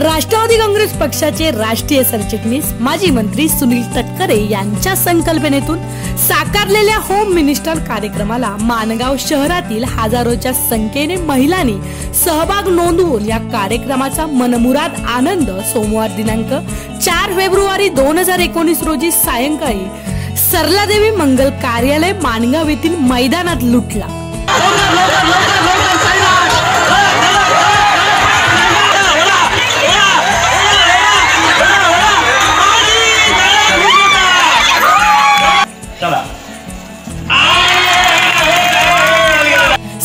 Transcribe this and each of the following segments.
राष्ट्रवादी काँग्रेस पक्षाचे राष्ट्रीय सरचिटणीस माजी मंत्री सुनील तटकरे यांच्या संकल्पनेतून साकारलेल्या होम मिनिस्टर कार्यक्रमाला मानगाव शहरातील हजारोच्या संख्येने महिलांनी सहभाग नोंदवून या कार्यक्रमाचा मनमुराद आनंद सोमवार दिनांक चार फेब्रुवारी दोन हजार एकोणीस रोजी सायंकाळी सरलादेवी मंगल कार्यालय मानगाव येथील मैदानात लुटला.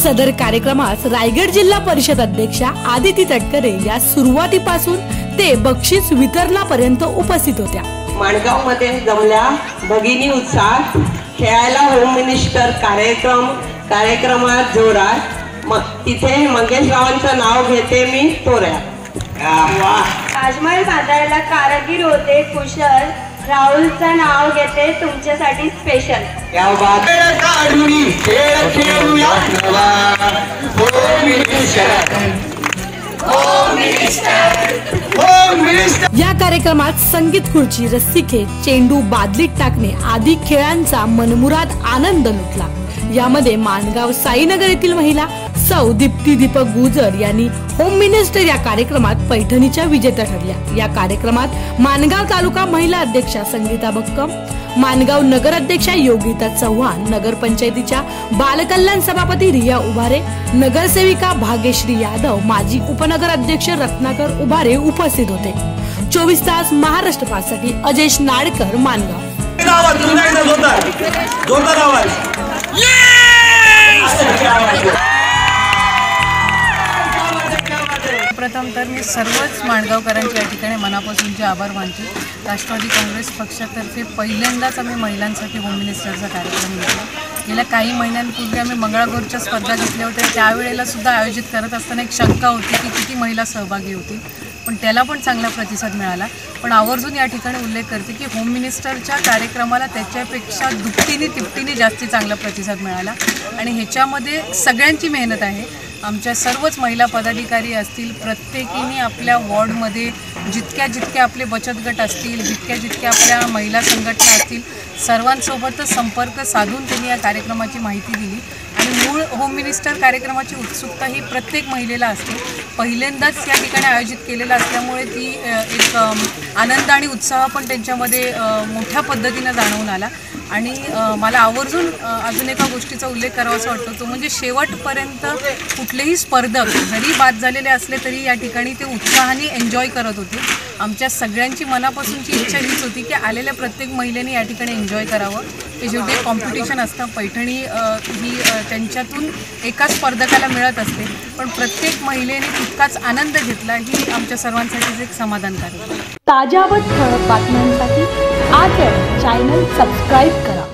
सदर कार्यक्रमास रायगड जिल्हा परिषद अध्यक्षा आदिती तटकरे या सुरुवातीपासून ते बक्षीस वितरणापर्यंत उपस्थित होत्या. माणगावमध्ये जमल्या भगिनी उत्साह खेळायला होम मिनिस्टर कार्यक्रम कार्यक्रमात जोरात. तिथे मंगेश रावांचं नाव घेते मी तोऱ्या. ताजमहल बांधायला कारागीर होते कुशल. राहुलचं नाव घेते तुमच्यासाठी स्पेशल या कार्यक्रमात संगीत खुर्ची रस्सीखेच चेंडू बादलीत टाकणे आदी खेळांचा मनमुराद आनंद लुटला. यामध्ये मानगाव साईनगर येथील महिला सौ दीप्ती दीपक गुजर यांनी होम मिनिस्टर या कार्यक्रमात पैठणीच्या विजेत्या ठरल्या. या कार्यक्रमात मानगाव तालुका महिला अध्यक्षा संगीता बक्कम मानगाव नगर अध्यक्षा योगिता चव्हाण नगरपंचायतीच्या बालकल्याण सभापती रिया उभारे नगरसेविका भाग्यश्री यादव माजी उपनगर अध्यक्ष रत्नाकर उभारे उपस्थित होते. चोवीस तास महाराष्ट्र पाससाठी अजेश नाडकर मानगाव. आवाज. सर्वप्रथम प्रथम तर मी सर्वच माणगावकरांच्या या ठिकाणी मनापासूनचे आभार मानते. राष्ट्रवादी काँग्रेस पक्षातर्फे पहिल्यांदाच आम्ही महिलांसाठी होम मिनिस्टरचा कार्यक्रम घेतला. गेल्या काही महिन्यांपूर्वी आम्ही मंगळागौरच्या स्पर्धा घेतल्या होत्या. त्यावेळेला सुद्धा आयोजित करत असताना एक शंका होती की किती महिला सहभागी होतील. पण त्याला पण चांगला प्रतिसाद मिळाला. पण आवर्जून या ठिकाणी उल्लेख करते की होम मिनिस्टरच्या कार्यक्रमाला त्याच्यापेक्षा दुपटीने तिपटीने जास्ती चांगला प्रतिसाद मिळाला. आणि ह्याच्यामध्ये सगळ्यांची मेहनत आहे. आमच्या सर्वच महिला पदाधिकारी असतील प्रत्येकीने आपल्या वॉर्डमध्ये जितक्या जितक्या आपले बचत गट असतील जितक्या जितक्या आपल्या महिला संघटना असतील सर्वांसोबतच संपर्क साधून त्यांनी या कार्यक्रमाची माहिती दिली. आणि मूळ होम मिनिस्टर कार्यक्रमाची उत्सुकता ही प्रत्येक महिलेला असते. पहिल्यांदाच या ठिकाणी आयोजित केलेलं असल्यामुळे ती एक आनंद आणि उत्साह पण त्यांच्यामध्ये मोठ्या पद्धतीनं जाणवून आला. आणि मला आवर्जून अजून एका गोष्टीचा उल्लेख करावासा वाटतो. तो म्हणजे शेवटपर्यंत कुठलेही स्पर्धक जरी बाद झालेले असले तरी या ठिकाणी ते उत्साहाने एन्जॉय करत होते. आमच्या सगळ्यांची मनापासूनची इच्छा हीच होती की आलेल्या प्रत्येक महिलेने या ठिकाणी एन्जॉय करावं. ते शेवटी कॉम्पिटिशन असतं. पैठणी ही त्यांच्यातून एका स्पर्धकाला मिळत असते. पण प्रत्येक महिलेने तितकाच आनंद घेतला ही आमच्या सर्वांसाठीच एक समाधानकारक ताज्या व ठळक बातम्यांसाठी आज चॅनल सबस्क्राईब करा.